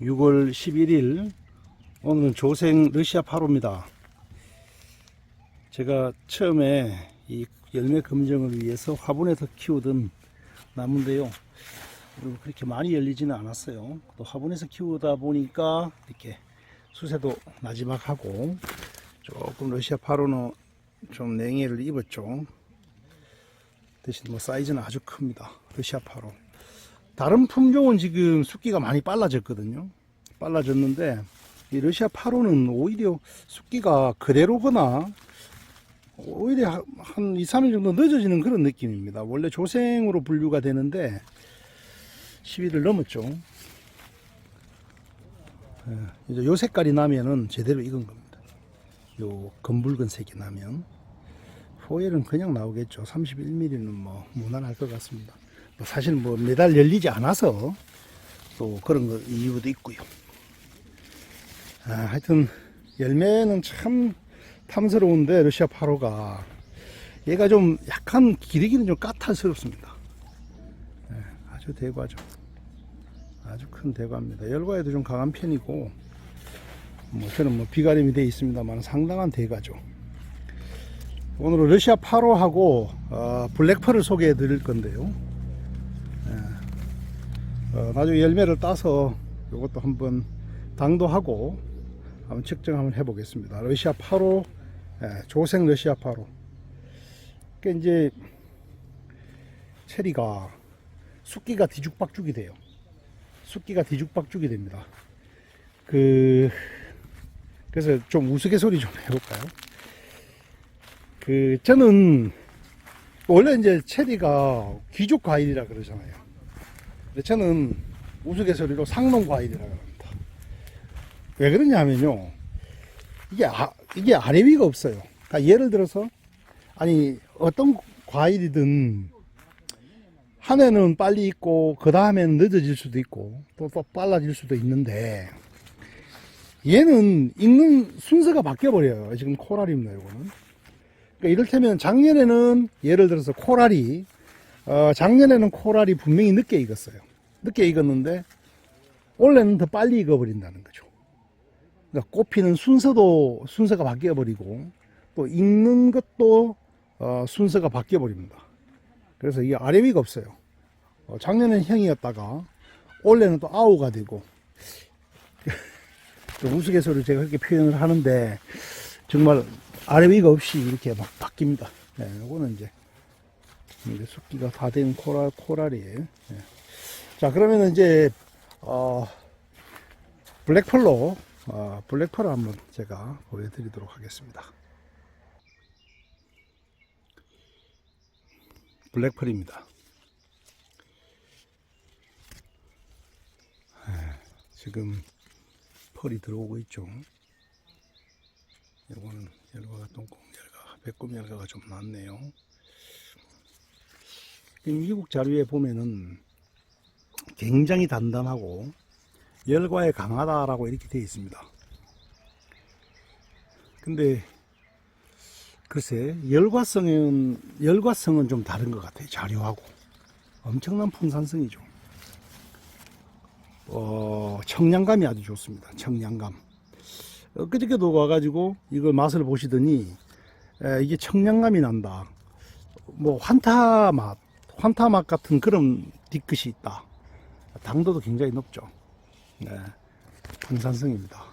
6월 11일 오늘은 조생 러시아 8호입니다. 제가 처음에 이 열매 검정을 위해서 화분에서 키우던 나무인데요. 그렇게 많이 열리지는 않았어요. 또 화분에서 키우다 보니까 이렇게 수세도 나지막하고 조금 러시아 8호는 좀 냉해를 입었죠. 대신 뭐 사이즈는 아주 큽니다. 러시아 8호. 다른 품종은 지금 숫기가 많이 빨라졌거든요. 빨라졌는데 이 러시아 8호는 오히려 숫기가 그대로거나 오히려 한- 한 2, 3일 정도 늦어지는 그런 느낌입니다. 원래 조생으로 분류가 되는데 10일을 넘었죠. 예, 이제 요 색깔이 나면은 제대로 익은 겁니다. 요 검붉은 색이 나면 호일은 그냥 나오겠죠. 31mm는 뭐 무난할 것 같습니다. 뭐 사실 뭐 매달 열리지 않아서 또 그런 거 이유도 있고요. 아, 하여튼 열매는 참 탐스러운데 러시아 8호가 얘가 좀 약간 기르기는 좀 까탈스럽습니다. 예, 아주 대과죠. 아주 큰 대과입니다. 열과에도 좀 강한 편이고 뭐 저는 뭐 비가림이 되어 있습니다만 상당한 대가죠. 오늘은 러시아 8호하고 어, 블랙펄을 소개해 드릴 건데요. 예. 어, 나중에 열매를 따서 이것도 한번 당도하고 한번 측정 한번 해보겠습니다. 러시아 8호, 예, 조생 러시아 8호. 그 이제 체리가 숫기가 뒤죽박죽이 돼요. 숫기가 뒤죽박죽이 됩니다. 그 그래서 좀 우스갯소리 좀 해볼까요? 그 저는 원래 이제 체리가 귀족 과일이라 그러잖아요. 근데 저는 우스갯소리로 상놈 과일이라 그럽니다. 왜 그러냐면요. 이게 아, 이게 아래 위가 없어요. 그러니까 예를 들어서 아니 어떤 과일이든 한 해는 빨리 익고 그 다음에는 늦어질 수도 있고 또, 또 빨라질 수도 있는데 얘는 익는 순서가 바뀌어 버려요. 지금 코랄입니다. 이거는. 그러니까 이를테면 작년에는 예를 들어서 코랄이 어, 작년에는 코랄이 분명히 늦게 익었어요. 늦게 익었는데 올해는 더 빨리 익어버린다는 거죠. 그러니까 꽃피는 순서도 순서가 바뀌어 버리고 또 익는 것도 어, 순서가 바뀌어 버립니다. 그래서 이게 아래 위가 없어요. 어, 작년엔 형이었다가 올해는 또 아우가 되고 좀 우스갯소리로 제가 그렇게 표현을 하는데 정말 아래 위가 없이 이렇게 막 바뀝니다. 네, 요거는 이제 이제 숫기가 다 된 코랄 코랄이에요. 네. 자 그러면 이제 어, 블랙펄로 어, 블랙펄을 한번 제가 보여드리도록 하겠습니다. 블랙펄입니다. 네, 지금 펄이 들어오고 있죠. 요거는 열과가 똥콩 열과, 배꼽 열과가 좀 많네요. 이 미국 자료에 보면은 굉장히 단단하고 열과에 강하다라고 이렇게 되어 있습니다. 근데 글쎄 열과성은 열과성은 좀 다른 것 같아요. 자료하고 엄청난 풍산성이죠. 어, 청량감이 아주 좋습니다. 청량감. 엊그저께도 와가지고 이걸 맛을 보시더니 에, 이게 청량감이 난다. 뭐 환타 맛, 환타 맛 같은 그런 뒤끝이 있다. 당도도 굉장히 높죠. 네, 풍산성입니다.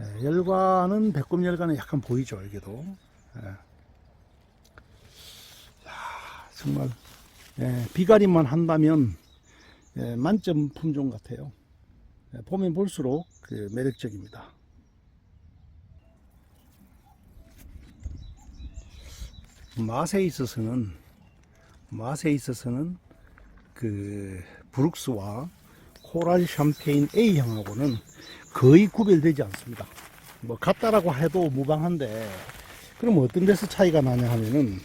예, 열과는 배꼽 열과는 약간 보이죠 여기도. 예. 야, 정말 예, 비가림만 한다면 예, 만점 품종 같아요. 예, 보면 볼수록 그 매력적입니다. 맛에 있어서는 맛에 있어서는 그 브룩스와 코랄 샴페인 A향하고는 거의 구별되지 않습니다. 뭐 같다라고 해도 무방한데 그럼 어떤 데서 차이가 나냐 하면은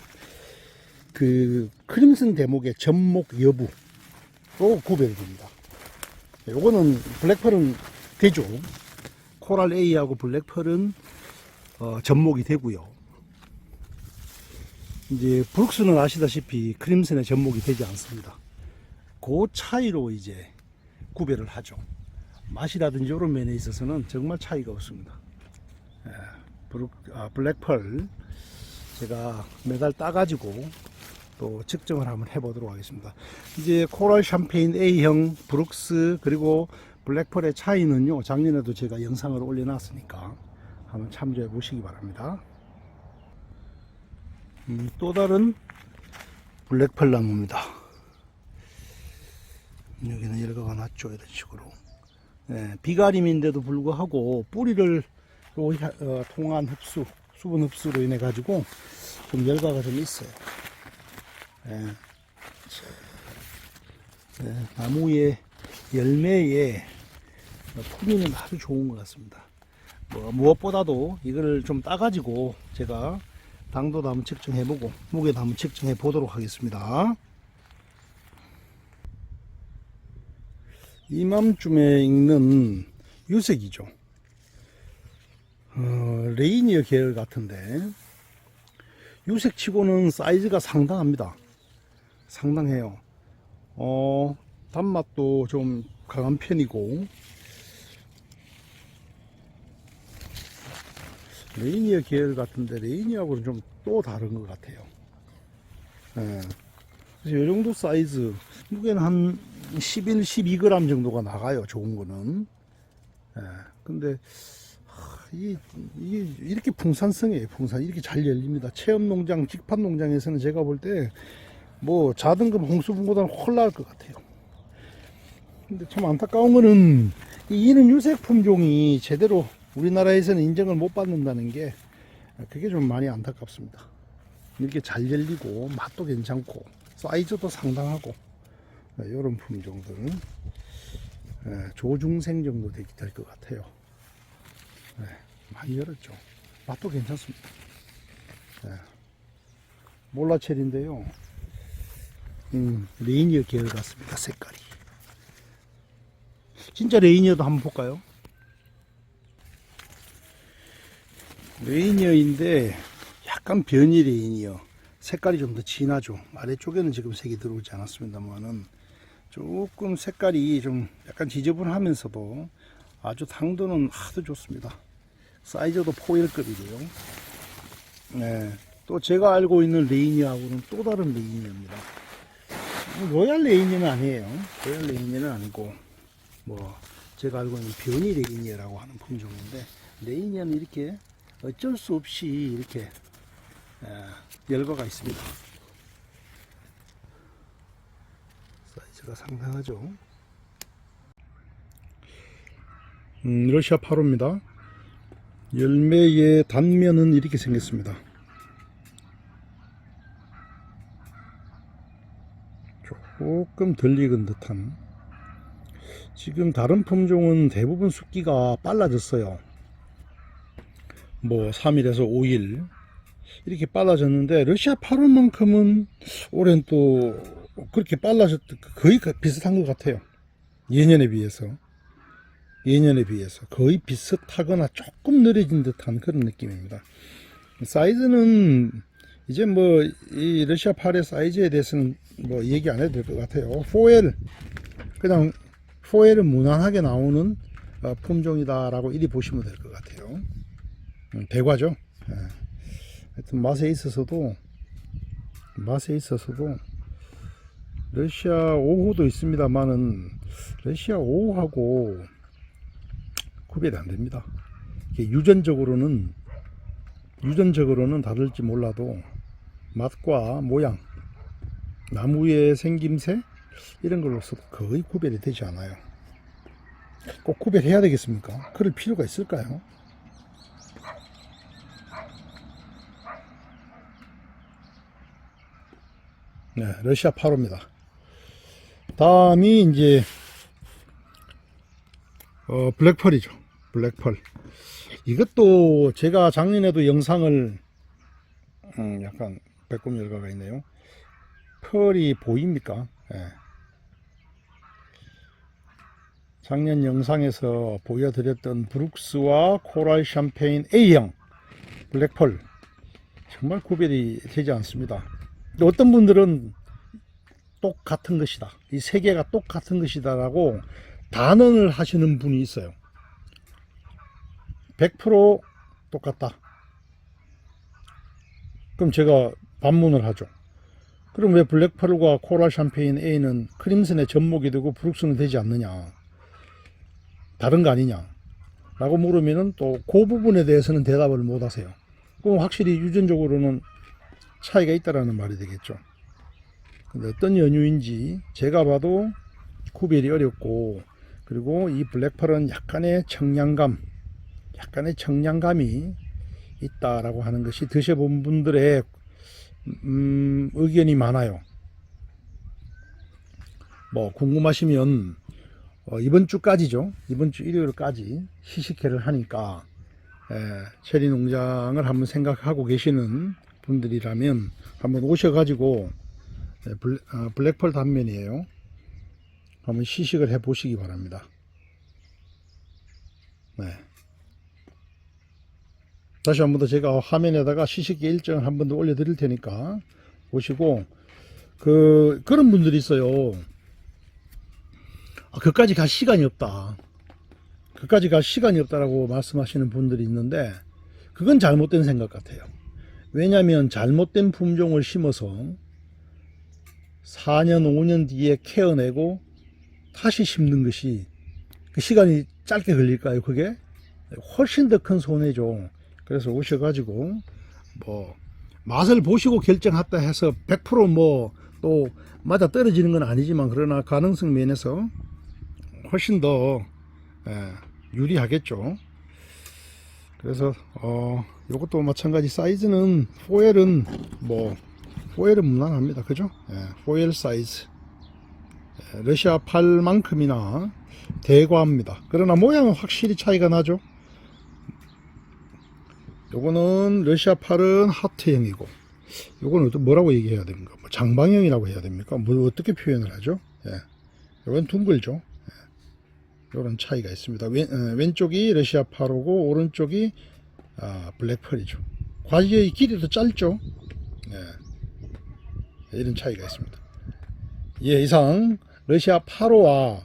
그 크림슨 대목의 접목 여부 또 구별됩니다. 요거는 블랙펄은 되죠. 코랄 A하고 블랙펄은 어, 접목이 되고요. 이제 브룩스는 아시다시피 크림슨의 접목이 되지 않습니다. 그 차이로 이제 구별을 하죠. 맛이라든지 이런 면에 있어서는 정말 차이가 없습니다. 예, 브룩, 아, 블랙펄 제가 매달 따가지고 또 측정을 한번 해보도록 하겠습니다. 이제 코랄 샴페인 A형 브룩스 그리고 블랙펄의 차이는요 작년에도 제가 영상을 올려놨으니까 한번 참조해 보시기 바랍니다. 음, 또 다른 블랙펄 나무입니다. 여기는 열과가 났죠 이런 식으로 예, 비가림인데도 불구하고 뿌리를 어, 통한 흡수 수분 흡수로 인해 가지고 좀 열과가 좀 있어요. 예. 예, 나무의 열매에 품위는 아주 좋은 것 같습니다. 뭐 무엇보다도 이거를 좀 따가지고 제가 당도도 한번 측정해보고 무게도 한번 측정해 보도록 하겠습니다. 이맘쯤에 읽는 유색이죠. 어, 레이니어 계열 같은데 유색치고는 사이즈가 상당합니다. 상당해요. 어, 단맛도 좀 강한 편이고 레이니어 계열 같은데 레이니어하고는 좀 또 다른 것 같아요. 예. 그래서 이 정도 사이즈 무게는 한 11, 12g 정도가 나가요. 좋은 거는. 예. 근데 하, 이게, 이게 이렇게 풍산성이에요. 풍산 이렇게 잘 열립니다. 체험 농장, 직판 농장에서는 제가 볼 때 뭐 자등급 홍수분보다는 훨 나을 것 같아요. 근데 참 안타까운 거는 이 이는 유색 품종이 제대로 우리나라에서는 인정을 못 받는다는 게 그게 좀 많이 안타깝습니다. 이렇게 잘 열리고 맛도 괜찮고 사이즈도 상당하고 이런 품종들은 예, 조중생 정도 될것 같아요. 예, 많이 열었죠. 맛도 괜찮습니다. 예. 몰라첼인데요. 음, 레이니어 계열 같습니다. 색깔이. 진짜 레이니어도 한번 볼까요? 레이니어인데 약간 변이 레이니어 색깔이 좀 더 진하죠 아래쪽에는 지금 색이 들어오지 않았습니다만은 조금 색깔이 좀 약간 지저분하면서도 아주 당도는 아주 좋습니다. 사이즈도 포일급이고요. 네, 또 제가 알고 있는 레이니어하고는 또 다른 레이니어입니다. 로얄 레이니어는 아니에요. 로얄 레이니어는 아니고 뭐 제가 알고 있는 변이 레이니어라고 하는 품종인데 레이니어는 이렇게 어쩔 수 없이 이렇게 에, 열과가 있습니다. 사이즈가 상당하죠. 음, 러시아 8호입니다. 열매의 단면은 이렇게 생겼습니다. 조금 덜 익은 듯한 지금 다른 품종은 대부분 숙기가 빨라졌어요. 뭐 3일에서 5일 이렇게 빨라졌는데 러시아 8월만큼은 올해는 또 그렇게 빨라졌 거의 그 비슷한 것 같아요. 예년에 비해서 예년에 비해서 거의 비슷하거나 조금 느려진 듯한 그런 느낌입니다. 사이즈는 이제 뭐 이 러시아 8의 사이즈에 대해서는 뭐 얘기 안 해도 될 것 같아요. 4L 그냥 4L은 무난하게 나오는 어, 품종이다라고 이리 보시면 될 것 같아요. 음, 대과죠. 예. 하여튼 맛에 있어서도 맛에 있어서도 러시아 5호도 있습니다만은 러시아 5호하고 구별이 안 됩니다. 유전적으로는 유전적으로는 다를지 몰라도 맛과 모양, 나무의 생김새 이런 걸로서 거의 구별이 되지 않아요. 꼭 구별해야 되겠습니까? 그럴 필요가 있을까요? 네, 러시아 8호입니다. 다음이 이제 어, 블랙펄이죠. 블랙펄. 이것도 제가 작년에도 영상을 음, 약간 배꼽 열과가 있네요. 펄이 보입니까? 예. 작년 영상에서 보여드렸던 브룩스와 코랄 샴페인 A형 블랙펄 정말 구별이 되지 않습니다. 어떤 분들은 똑같은 것이다. 이 세 개가 똑같은 것이다라고 단언을 하시는 분이 있어요. 100% 똑같다. 그럼 제가 반문을 하죠. 그럼 왜 블랙펄과 코랄 샴페인 A는 크림슨의 접목이 되고 브룩스는 되지 않느냐? 다른 거 아니냐? 라고 물으면은 또그 부분에 대해서는 대답을 못 하세요. 그럼 확실히 유전적으로는 차이가 있다라는 말이 되겠죠. 근데 어떤 연유인지 제가 봐도 구별이 어렵고 그리고 이 블랙펄은 약간의 청량감, 약간의 청량감이 있다라고 하는 것이 드셔본 분들의 음, 의견이 많아요. 뭐 궁금하시면 어, 이번 주까지죠. 이번 주 일요일까지 시식회를 하니까 에, 체리 농장을 한번 생각하고 계시는 분들이라면 한번 오셔가지고 에, 블, 아, 블랙펄 단면이에요. 한번 시식을 해 보시기 바랍니다. 네. 다시 한 번 더 제가 화면에다가 시식기 일정을 한 번 더 올려 드릴 테니까 보시고 그 그런 분들이 있어요. 아, 그까지 갈 시간이 없다. 그까지 갈 시간이 없다라고 말씀하시는 분들이 있는데 그건 잘못된 생각 같아요. 왜냐하면 잘못된 품종을 심어서 4년, 5년 뒤에 케어내고 다시 심는 것이 그 시간이 짧게 걸릴까요? 그게 훨씬 더 큰 손해죠. 그래서 오셔가지고 뭐 맛을 보시고 결정했다 해서 100%뭐 또 맞아 떨어지는 건 아니지만 그러나 가능성 면에서 훨씬 더 예, 유리하겠죠. 그래서 어 이것도 마찬가지 사이즈는 4L은 뭐 4L은 무난합니다. 그죠? 예, 4L 사이즈 예, 러시아 팔만큼이나 대과합니다. 그러나 모양은 확실히 차이가 나죠. 요거는 러시아 팔은 하트형이고 요거는 또 뭐라고 얘기해야 됩니까? 뭐 장방형이라고 해야 됩니까? 뭐 어떻게 표현을 하죠? 예. 요건 둥글죠. 예. 요런 차이가 있습니다. 왼, 어, 왼쪽이 러시아 팔오고 오른쪽이 아, 블랙펄이죠. 과지의 길이도 짧죠. 예. 이런 차이가 있습니다. 예, 이상 러시아 8호와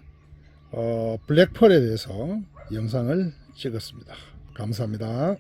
어, 블랙펄에 대해서 영상을 찍었습니다. 감사합니다.